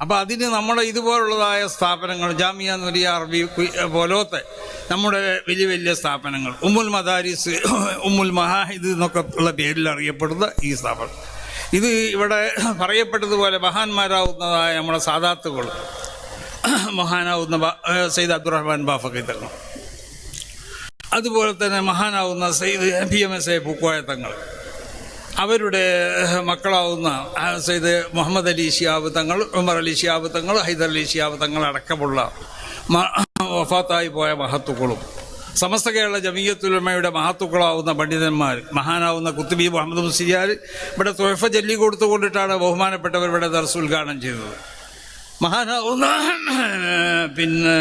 അപ്പോൾ അതിന് നമ്മുടെ ഇതുപോലുള്ളതായ സ്ഥാപനങ്ങൾ ജാമിയ നുരിയ അറബി പോലോത്തെ നമ്മുടെ വലിയ വലിയ സ്ഥാപനങ്ങൾ ഉമ്മുൽ മദാരിസ് ഉമ്മുൽ മഹാഹിദ് എന്നൊക്കെ ഉള്ള പേരിൽ അറിയപ്പെടുന്ന ഈ സ്ഥാപനം. ഇത് ഇവിടെ പറയപ്പെട്ടതുപോലെ മഹാന്മാരാവുന്നതായ നമ്മുടെ സാദാത്തുകൾ മഹാനാവുന്ന സെയ്ദ് അബ്ദുറഹ്മാൻ ബാഫക്കി തങ്ങൾ അതുപോലെ തന്നെ മഹാനാവുന്ന Sayyid P M S A Pookoya Thangal അവരുടെ മക്കളാവുന്ന സയ്യിദ് മുഹമ്മദ് അലി ഷിയാബ് തങ്ങൾ ഉമർ അലി ഷിയാബ് തങ്ങൾ ഹൈദർ അലി ഷിയാബ് തങ്ങൾ അടക്കമുള്ള വഫാത്തായി പോയ മഹത്തുക്കളും. സമസ്ത കേരള ജമീയത്തുലമയുടെ മഹത്തുക്കളാവുന്ന പണ്ഡിതന്മാർ മഹാനാവുന്ന കുത്തുബി മുഹമ്മദ് മുസ്ലിയാർ ഇവിടെ തൊഴഫ ജല്ലി കൊടുത്തുകൊണ്ടിട്ടാണ് ബഹുമാനപ്പെട്ടവർ ഇവിടെ ദർസ് ഉദ്ഘാടനം ചെയ്തത്. മഹാനാവുന്ന പിന്നെ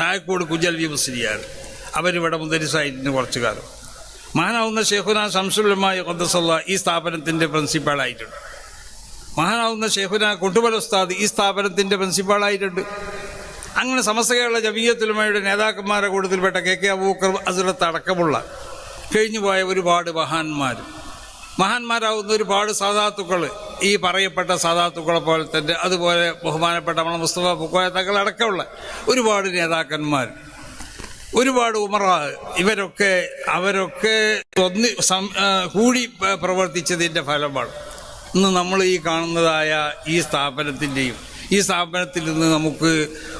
തായക്കോട് കുജൽവി മുസ്ലിയാർ അവരിവിടെ മുതലിസായിരുന്നു കുറച്ചു കാലം മഹാനാവുന്ന ഷെയ്ഖുന ശംസുലമായ കൊന്തസല്ല ഈ സ്ഥാപനത്തിന്റെ പ്രിൻസിപ്പാളായിട്ടുണ്ട്. മഹാനാവുന്ന ഷെയ്ഖുന കൊട്ടുബൽ ഉസ്താദ് ഈ സ്ഥാപനത്തിന്റെ പ്രിൻസിപ്പാളായിട്ടുണ്ട്. അങ്ങനെ സമസ്ത കേരള ജമീയത്തുലമയുടെ നേതാക്കന്മാരെ കൂട്ടത്തിൽപ്പെട്ട കെ കെ അബൂക്കർ അസുരത്ത് അടക്കമുള്ള കഴിഞ്ഞുപോയ ഒരുപാട് മഹാന്മാർ മഹാന്മാരാവുന്ന ഒരുപാട് സാധാത്തുക്കൾ ഈ പറയപ്പെട്ട സാധാത്തുക്കളെ പോലെ തന്നെ അതുപോലെ ബഹുമാനപ്പെട്ട നമ്മളെ മുസ്തഫ പുക്കോയ തങ്ങൾ അടക്കമുള്ള ഒരുപാട് നേതാക്കന്മാർ ഒരുപാട് ഉമറ ഇവരൊക്കെ അവരൊക്കെ ഒന്ന് കൂടി പ്രവർത്തിച്ചതിന്റെ ഫലമാണ്. ഇന്ന് നമ്മൾ ഈ കാണുന്നതായ ഈ സ്ഥാപനത്തിന്റെയും ഈ സ്ഥാപനത്തിൽ നിന്ന് നമുക്ക്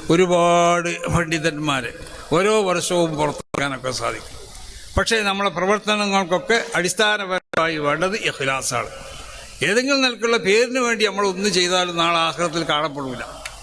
ഒരുപാട് പണ്ഡിതന്മാരെ ഓരോ വർഷവും പുറത്തിറക്കാനൊക്കെ സാധിക്കും. പക്ഷേ നമ്മളെ പ്രവർത്തനങ്ങൾക്കൊക്കെ അടിസ്ഥാനപരമായി വേണ്ടത് ഇഖ്ലാസാണ്. ഏതെങ്കിലും നിലക്കുള്ള പേരിന് വേണ്ടി നമ്മൾ ഒന്നും ചെയ്താലും നാളെ ആഹ്ലത്തിൽ കാണപ്പെടില്ല